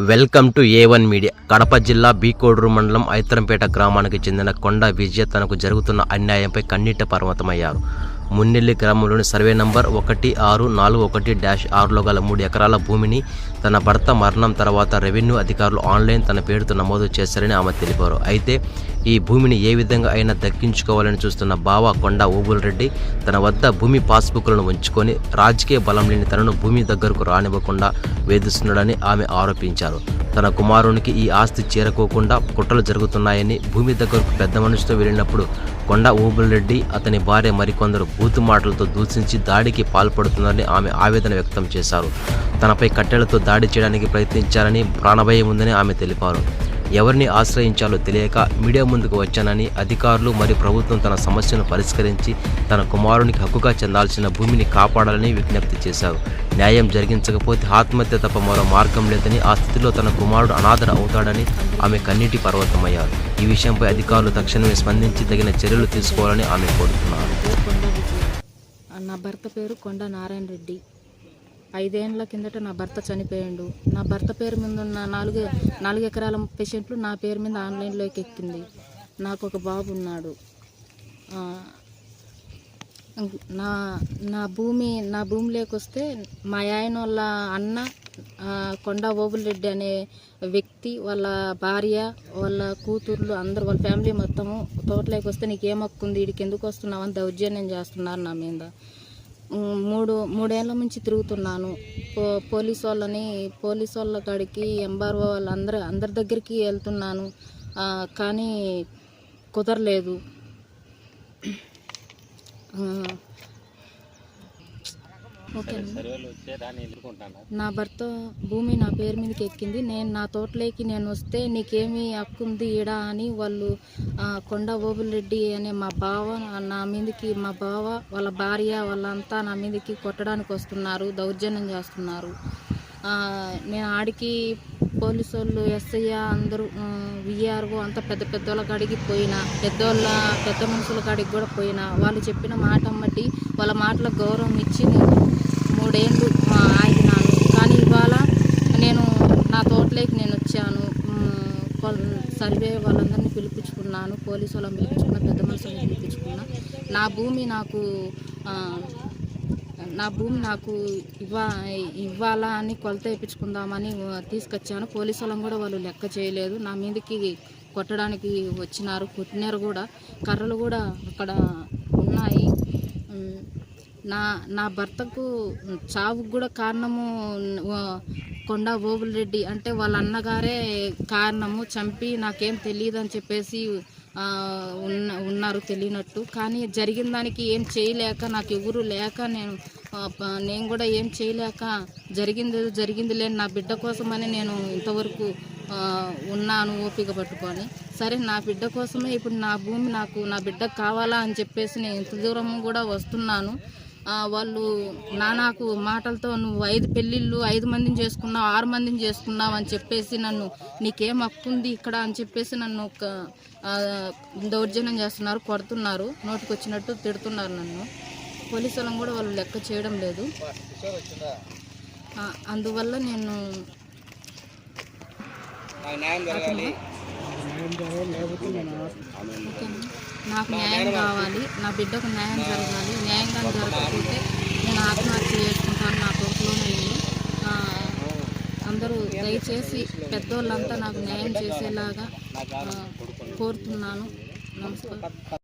Welcome to A one media Kadapa జిల్లా బీకోడూరు మండలం ఐతరంపేట గ్రామానికి చెందిన కొండ విజయ తనకు జరుగుతున్న అన్యాయంపై కన్నీట పర్వతమయ్యారు. మున్నెల్లి గ్రామంలోని సర్వే నంబర్ ఒకటి ఆరు నాలుగు ఒకటి డాష్ ఆరులో గల మూడు ఎకరాల భూమిని తన భర్త మరణం తర్వాత రెవెన్యూ అధికారులు ఆన్లైన్ తన పేరుతో నమోదు చేశారని ఆమె తెలిపారు. అయితే ఈ భూమిని ఏ విధంగా అయినా దక్కించుకోవాలని చూస్తున్న బావ కొండ ఓబుల్ రెడ్డి తన వద్ద భూమి పాస్బుక్లను ఉంచుకొని రాజకీయ బలం లేని తనను భూమి దగ్గరకు రానివ్వకుండా వేధిస్తున్నాడని ఆమె ఆరోపించారు. తన కుమారునికి ఈ ఆస్తి చేరుకోకుండా కుట్రలు జరుగుతున్నాయని భూమి దగ్గరకు పెద్ద మనిషితో వెళ్ళినప్పుడు కొండ ఓబుల్ రెడ్డి అతని భార్య మరికొందరు బూతు మాటలతో దూషించి దాడికి పాల్పడుతున్నారని ఆమె ఆవేదన వ్యక్తం చేశారు. తనపై కట్టెలతో దాడి చేయడానికి ప్రయత్నించారని ప్రాణభయం ఉందని ఆమె తెలిపారు. ఎవరిని ఆశ్రయించాలో తెలియక మీడియా ముందుకు వచ్చానని అధికారులు మరియు ప్రభుత్వం తన సమస్యను పరిష్కరించి తన కుమారునికి హక్కుగా చెందాల్సిన భూమిని కాపాడాలని విజ్ఞప్తి చేశారు. న్యాయం జరిగించకపోతే ఆత్మహత్య తప్ప మరో మార్గం లేదని ఆ స్థితిలో తన కుమారుడు అనాథన అవుతాడని ఆమె కన్నీటి పర్వతమయ్యారు. ఈ విషయంపై అధికారులు తక్షణమే స్పందించి తగిన చర్యలు తీసుకోవాలని ఆమె కోరుతున్నారు. నా భర్త పేరు కొండ నారాయణ రెడ్డి. ఐదేండ్ల కిందట నా భర్త చనిపోయాడు. నా భర్త పేరు మీద ఉన్న నాలుగు నాలుగు ఎకరాల ముప్పై సెంట్లు నా పేరు మీద ఆన్లైన్లోకి ఎక్కింది. నాకు ఒక బాబు ఉన్నాడు. నా నా భూమి నా భూమిలోకి వస్తే మా ఆయన వాళ్ళ అన్న కొండ ఓబుల్ రెడ్డి అనే వ్యక్తి వాళ్ళ భార్య వాళ్ళ కూతుర్లు అందరు వాళ్ళ ఫ్యామిలీ మొత్తము తోటలోకి వస్తే నీకు ఏం హక్కు ఉంది ఇడికి ఎందుకు వస్తున్నావు అని దౌర్జన్యం చేస్తున్నారు నా మీద. మూడు మూడేళ్ళ నుంచి తిరుగుతున్నాను. పో పోలీస్ వాళ్ళని పోలీస్ వాళ్ళ కాడికి ఎంఆర్ఓ వాళ్ళందరి అందరి దగ్గరికి వెళ్తున్నాను. కానీ కుదరలేదు. నా భర్త భూమి నా పేరు మీదకి ఎక్కింది. నేను నా తోటలోకి నేను వస్తే నీకేమి హక్కు ఉంది ఈడ అని వాళ్ళు కొండ ఓబుల్ రెడ్డి అనే మా బావ నా మీదకి మా బావ వాళ్ళ భార్య వాళ్ళంతా నా మీదకి కొట్టడానికి వస్తున్నారు దౌర్జన్యం చేస్తున్నారు. నేను ఆడికి పోలీసు వాళ్ళు ఎస్ఐ అందరూ విఆర్ఓ అంతా పెద్ద పెద్దోళ్ళ కాడికి పోయినా పెద్దోళ్ళ పెద్ద మనుషుల కాడికి కూడా పోయినా వాళ్ళు చెప్పిన మాట బట్టి వాళ్ళ మాటలకు గౌరవం ఇచ్చి నేను మూడేళ్ళు మా ఆగినాను. కానీ ఇవాళ నేను నా తోటలోకి నేను వచ్చాను. సర్వే వాళ్ళందరినీ పిలిపించుకున్నాను. పోలీసు వాళ్ళని పిలిపించుకున్నా పెద్ద మనుషులను పిలిపించుకున్నా. నా భూమి నాకు నా భూమి నాకు ఇవ్వ ఇవ్వాలా అని కొలత వేయించుకుందామని తీసుకొచ్చాను. పోలీసు వాళ్ళని కూడా వాళ్ళు లెక్క చేయలేదు. నా మీదకి కొట్టడానికి వచ్చినారు. కొట్టినారు కూడా. కర్రలు కూడా అక్కడ ఉన్నాయి. నా నా భర్తకు చావుకు కూడా కారణము కొండా కొండ రెడ్డి అంటే వాళ్ళ అన్నగారే కారణము. చంపి నాకేం తెలియదు అని చెప్పేసి ఉన్న ఉన్నారు తెలియనట్టు. కానీ జరిగిన దానికి ఏం చేయలేక నాకు ఎవరు లేక నేను నేను కూడా ఏం చేయలేక జరిగింది జరిగింది లేని నా బిడ్డ కోసమని నేను ఇంతవరకు ఉన్నాను ఓపిక పట్టుకొని. సరే నా బిడ్డ కోసమే ఇప్పుడు నా భూమి నాకు నా బిడ్డకు కావాలా అని చెప్పేసి నేను ఇంత దూరం కూడా వస్తున్నాను. వాళ్ళు నా నాకు మాటలతో నువ్వు ఐదు పెళ్ళిళ్ళు ఐదు మందిని చేసుకున్నావు ఆరు మందిని చేసుకున్నావు అని చెప్పేసి నన్ను నీకేం హక్కు ఉంది ఇక్కడ అని చెప్పేసి నన్ను ఒక దౌర్జన్యం చేస్తున్నారు కొడుతున్నారు నోటికి వచ్చినట్టు తిడుతున్నారు నన్ను. పోలీసు వాళ్ళని కూడా వాళ్ళు లెక్క చేయడం లేదు. అందువల్ల నేను? నాకు న్యాయం కావాలి నా బిడ్డకు న్యాయం జరగాలి న్యాయంగా జరగకపోతే నేను ఆత్మహత్య చేసుకుంటాను నా తోటలోనే నేను. అందరూ దయచేసి పెద్దోళ్ళంతా నాకు న్యాయం చేసేలాగా కోరుతున్నాను. నమస్కారం.